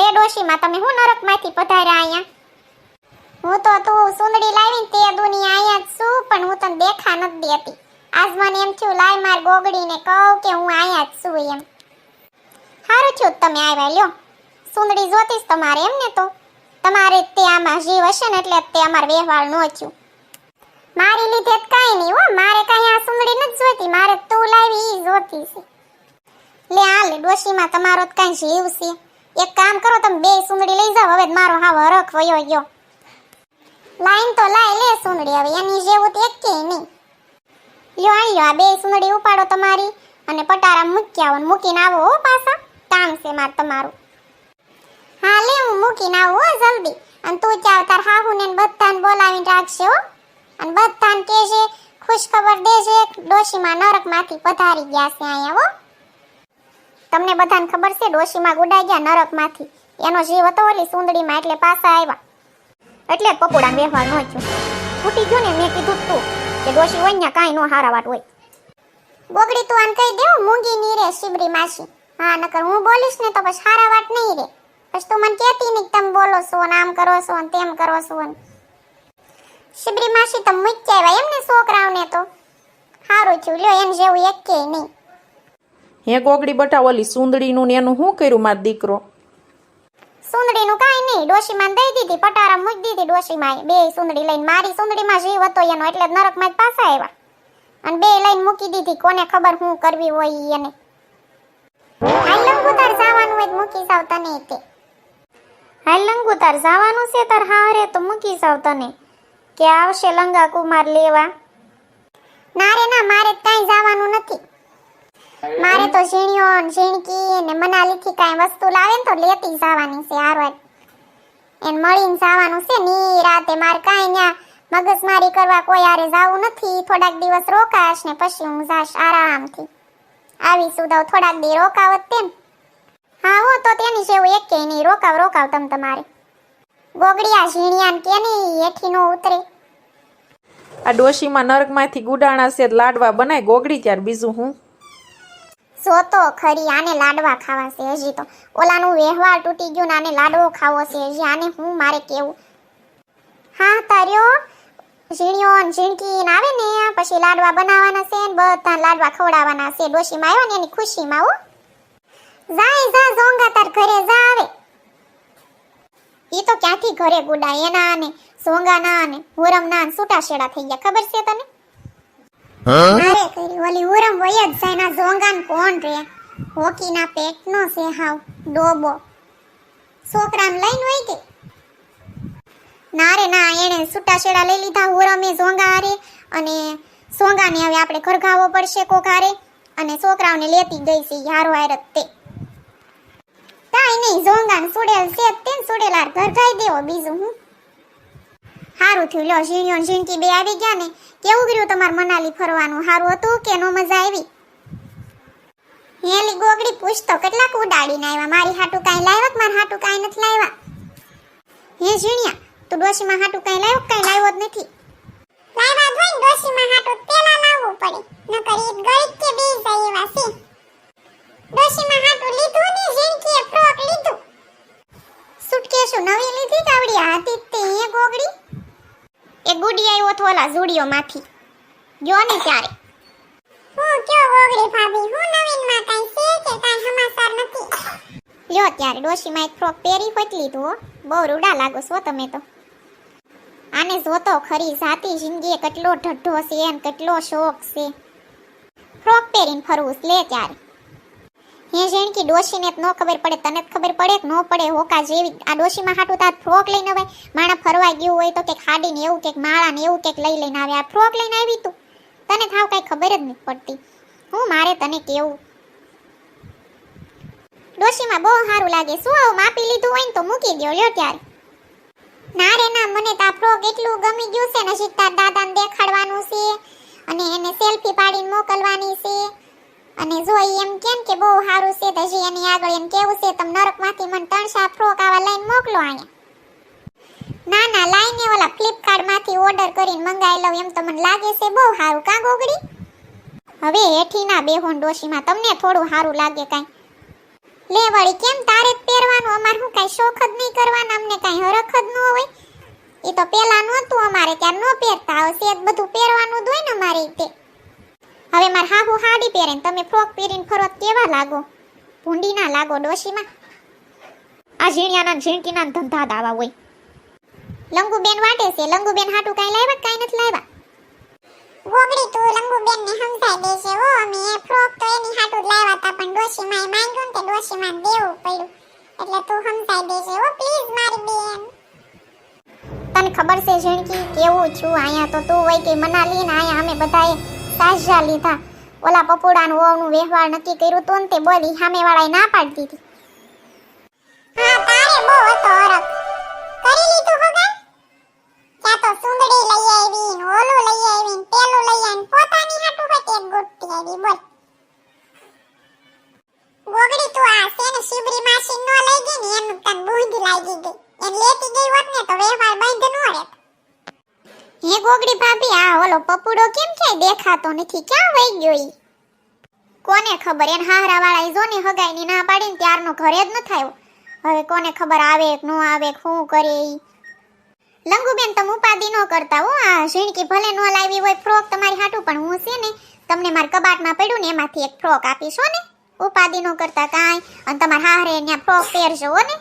લે ડોશીમાં તમે હું નરકમાંથી પધાર્યા અહીંયા? હું તો તું સુંદડી લાવીને તે દુનિયા અહીંયા જ છું, પણ હું તને દેખા નથી દેતી. આજ મને એમ થયું, લાય માર ગોગડીને કહું કે હું અહીંયા જ છું એમ. સારું થયું તમે આવ્યા, લ્યો. સુંદડી જોતીશ તમારે એમ ને તો. તમારે તે આમાં જીવ હશે ને એટલે તે અમાર વ્યવહાર નો થયું. મારી લીધે કાંઈ નહીં હો, મારે કાંઈ આ સુંદડી નથી જોતી મારે તું લાવી જોતી છે લે આ લે ડોશીમાં તમારો જ કાંઈ જીવ છે. એક કામ કરો, તમે બે સુંદડી લઈ જાઓ. હવે મારો હાવ હરખ વયો ગયો. લાઈન તો લાય લે સુંદડી હવે, એની જેવું તો એકે નહીં. લ્યો આ લ્યો, આ બે સુંદડી ઉપાડો તમારી અને પટારા મૂકી આવો મૂકીને આવો હો પાછા. કામ છે માર તમારું. હા, લે, હું મૂકીને આવું હો જલ્દી. અને તું ચાવ તાર હાહુને ને બધાને બોલાવીને રાખશે હો. અને બધાને કહેશે ખુશ ખબર દેશે ડોશીમાં નરકમાંથી પધારી ગયા છે અહીંયા, હો. તમને બધાને ખબર છે, ડોશીમાં ગુડાઈ ગયા નરકમાંથી. એનો જીવ હતો ઓલી સુંદડીમાં એટલે પાછા આવ્યા. એટલે જ પપોડા વ્યવહાર ન થયો. ફૂટી ગયો ને મેં કીધું તું કે ડોશી હોય ને કાંઈ નો હારા વાત હોય. ગોગડી તું આને કહી દેવું, મૂંગી ની રે શિબરી માસી. હા, નકર હું બોલીશ ને તો પછી હારા વાત નહીં રે. પછી તું મને કહેતી નહીં તમે બોલો છો ને આમ કરો છો ને તેમ કરો છો ને. શિબરી માસી તમે મૂકી આવ્યા એમ ને છોકરાઓને તો. સારું થયું, લ્યો એમ જેવું એક કે નહીં. હે ગોગડી બટા, ઓલી સુંદડીનું ને એનું શું કર્યું માર દીકરો? સુંદડીનું કાંઈ નહીં ડોશીમાં દઈ દીધી, પટારા મૂકી દીધી ડોશીમાં બે સુંદડી લઈને મારી સુંદડીમાં જીવ હતો, એનો એટલે નરકમાં જ પાછા આવ્યા. અને બે લઈને મૂકી દીધી, કોને ખબર હું કરવી હોય એને. લંગુતાર જવાનું છે તાર હારે તો મૂકી જાવ તને. કે આવશે લંગા કુમાર લેવા. ના ના, મારે કાંઈ જવાનું નથી. મારે તો ઝીણીઓ ઝીણકી ને મનાલીથી કાંઈ વસ્તુ લાવે તો લેતી જવાની છે હારવાર એને મળીને જવાનું છે ની રાતે મારે કાંઈ ન્યા મગજમારી કરવા કોઈ આરે જાવું નથી. થોડાક દિવસ રોકાશ ને પછી હું જાશ આરામથી. આવી સુધાવ થોડાક દી રોકાવત તેમ. હા, હો તો તેની જેવું એક કે નહીં રોકાવ રોકાવ તમ તમારે. ગોગડિયા ઝીણિયાન કે નહીં હેઠી નો ઉતરે. આ ડોશીમાં નરકમાંથી ગુડાણા છે લાડવા બનાય ગોગડી ત્યાર બીજું હું? જોતો ખરી, આને લાડવા ખાવા છે તો. ઓલાનું વ્યવહાર તૂટી ગયું ને આને લાડવો ખાવો છે આને હું મારે કેવું? હા, તાર્યો. ઝીણીઓ ઝીણકી આવે ને પછી લાડવા બનાવવાના છે ને બધા લાડવા ખવડાવવાના છે. ડોશીમાં આવ્યો ને એની ખુશીમાં, હો. જાય, જા ઝોંગા તાર ઘરે, જા, આવે. ઈ તો ક્યાંથી ઘરે ગુડા એના ને ઝોંગાના ને, હુરમના છૂટા છૂટાછેડા થઈ ગયા. ખબર છે તને? અરે કરી ઓલી ઉરમ વય જ હારે અને ઝોંગાને હવે આપણે ખરગાવો પડશે કોક હારે અને છોકરાઓને લેતી ગઈ છે યારો આયરત તે. કાંઈ નહીં, ઝોંગાને સુડેલ છે જ તે ને સુડેલાર ઘરઘાઈ દેવો બીજું હું? હારું થયું. લો ઝીણ્યો ને ઝીણકી બે આવી ગયા ને, કેવું કર્યું તમારે મનાલી ફરવાનું? હારું હતું કે નો મજા આવી? હેલી ગોગડી પૂછતો કેટલાક ઉડાડીને આવ્યા? મારી હાટું કાંઈ લાવ્યા મારા હાટું કાંઈ નથી લાવ્યા? હે ઝીણ્યા, તું ડોશીમાં હાટું કાંઈ લાવ્યો કાંઈ લાવ્યો જ નથી? લાવ્યા હોય ડોશીમાં હાટું પેલા લાવવું પડે. નકર ઈ ગળિત કે બે જાય એવા છે. ડોશીમાં હાટું લીધું ને ઝીણકીએ ફ્રોક લીધું. સુટકેસો નવી લીધી તાવડી આવડી હાથી જ તે હે ગોગડી એ તો ઝુડિયોમાંથી ગયો ને ત્યારે. હું કયો ગોગડી ભાભી? હું નવીનમાં કાઈ છે કે કાઈ સમાચાર નથી? લ્યો ત્યારે ડોશીમાં એક ફ્રોક પહેરી હોત લીધું બહુ રૂડા લાગો છો તમે તો. આને જોતો ખરી જાતી જિંદગીએ કેટલો ઢઢો છે એમ કેટલો શોખ છે. ફ્રોક પહેરીને ફરવું લે ત્યારે. હે જેણકી ડોશીને નો ખબર પડે, તને ખબર પડે કે નો પડે. હોકા જેવી, આ ડોશીમાં હાટું તા ફ્રોક લઈને આવે માણા ફરવા ગયું હોય તો કે ખાડીને એવું કે માળા ને એવું કે લઈ લઈને આવે. આ ફ્રોક લઈને આવી તું. તને થાવ કઈ ખબર જ નથી પડતી. હું મારે તને કેવું? ડોશીમાં બહુ સારું લાગે. શું આવું માપી લીધું હોય ને તો મૂકી દો લ્યો ત્યારે. ના રે, ના, મને તા ફ્રોક એટલું ગમી ગયું છે ને હજી તાર દાદાને દેખાડવાનું છે અને એને સેલ્ફી પાડીને મોકલવાની છે. અને જો એમ કેમ કે બહુ સારું છે તો એની આગળ એમ કેવું છે તમે નરકમાંથી મને ત્રણસા ફ્રોક આવા લઈને મોકલો અહીંયા ના ના, લાઈને ઓલા ફ્લિપકાર્ટમાંથી ઓર્ડર કરીને મંગાવી લઉં, એમ તો મને લાગે છે બહુ સારું કાં ગોગડી? હવે હેઠીના બેહોન ડોશીમાં તમને થોડું સારું લાગે કાંઈ. લે વળી, કેમ તારે જ પહેરવાનું? અમારે હું કાંઈ શોખ જ નહીં કરવાના? અમને કાંઈ હરખ જ ન હોય. એ તો પેલા નહોતું અમારે ત્યાં ન પહેરતા આવશે બધું પહેરવાનું જ હોય ને અમારે તે. હવે મારે હાહુ હાડી પહેરે ને તમે ફ્રોક પહેરીને ફરો કેવા લાગો? ભૂંડી ના લાગો ડોશીમાં? આ ઝીણિયાના ઝીણકીના ધંધા દાવા હોય. લંગુબેન વાટે છે. લંગુબેન હાટું કાંઈ લાવ્યા કાંઈ નથી લાવ્યા? ગોગડી તું લંગુબેન ને સમજાઈ દેશે ઓ અમે એ ફ્રોક તો એની હાટું લાવ્યા હતા પણ ડોશીમાં એ માંગ્યું ને તે ડોશીમાં દેવું પડ્યું. એટલે તું સમજાઈ દેશે ઓ પ્લીઝ મારી બેન. તને ખબર છે ઝીણકી કેવું છું? અહીંયા તો તું હોય કે મનાલી ને અહીંયા અમે બધાએ તાજા લીધા. ઓલા પપોડાનું ઓવનું વ્યવહાર નક્કી કર્યું તો તે બોલી સામે વાળાએ ના પાડતી હતી લઈ માસી નો લઈ ગઈ ને એનું તન બુંદ લાગી ગઈ. એમ લેતી ગઈ હોત ને તો વ્યવહાર બંધ ન રહેત. હે ગોગડી ભાભી, આ ઓલો પપુડો કેમ કે દેખાતો નથી? ક્યાં વઈ ગયો ઈ? કોને ખબર? એને હારા વાળા જો હગાઈ ની ના પાડીને ત્યારનો ઘરે જ ન થાયો. હવે કોને ખબર આવે કે નો આવે, શું કરે ઈ? લંગુબેન તમે ઉપાધિ ન કરતા હો, આ ઝીણકી ભલે ન લાવી હોય ફ્રોક તમારી હાટું, પણ હું છે ને, તમને માર કબાટમાં પડ્યું ને એમાંથી એક ફ્રોક આપીશ ને. ઉપાધિ ન કરતા કાંઈ. અને તમારા હારે ત્યાં ફ્રોક પહેરજો ને.